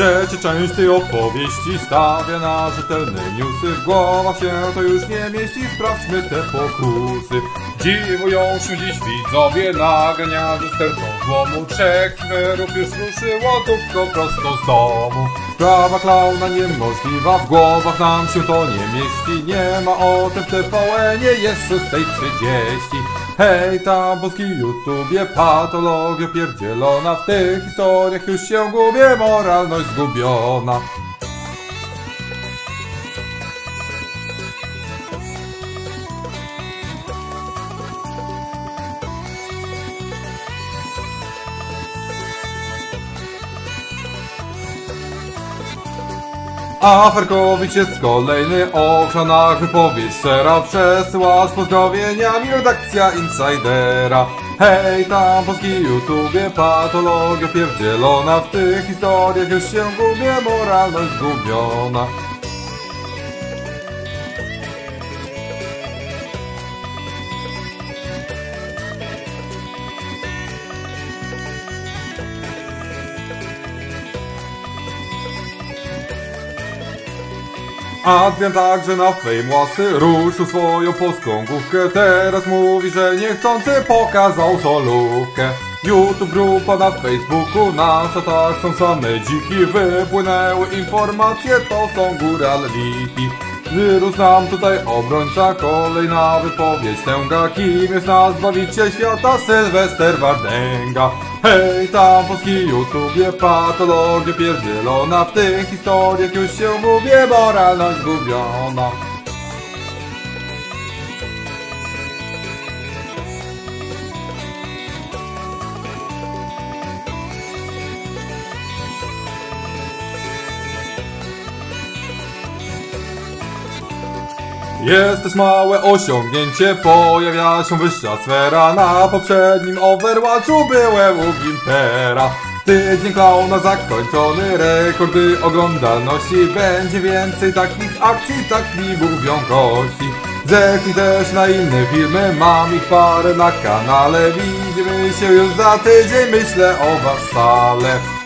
Trzecia część tej opowieści stawia na rzetelne newsy. W głowach się to już nie mieści, sprawdźmy te pokusy. Dziwują się dziś widzowie nagrania ze stertą złomu. Trzech już ruszyło dupko prosto z domu Sprawa klauna niemożliwa, w głowach nam się to nie mieści. Nie ma o tym w TVN-ie, jest 6.30 Hej, tam polski YouTubie, patologia pierdzielona. W tych historiach już się gubię, moralność zgubiona A Ferkowicz jest kolejny ogrzana wypowiedź. Szczera Przesyła z pozdrowieniami redakcja Insidera. Hej tam polski YouTubie, patologia pierdzielona. W tych historiach już się gubię, moralność zgubiona Adrian także na Famełasy ruszył swoją polską główkę. Teraz mówi, że niechcący pokazał solówkę. YouTube grupa na Facebooku, na czatach są same dziki. Wypłynęły informacje, to są góralniki Wyrósł tutaj obrońca, kolejna wypowiedź. Tęga Kim jest nas zbawiciel świata, Sylwester Wardęga Hej tam polski YouTubie, patologia pierdzielona. W tych historiach już się gubię, moralność zgubiona Jest też małe osiągnięcie, pojawia się wyższa sfera. Na poprzednim Overwatchu byłem u Gimpera Tydzień klauna zakończony, rekordy oglądalności. Będzie więcej takich akcji, tak mi mówią też na inne filmy, mam ich parę na kanale. Widzimy się już za tydzień, myślę o was stale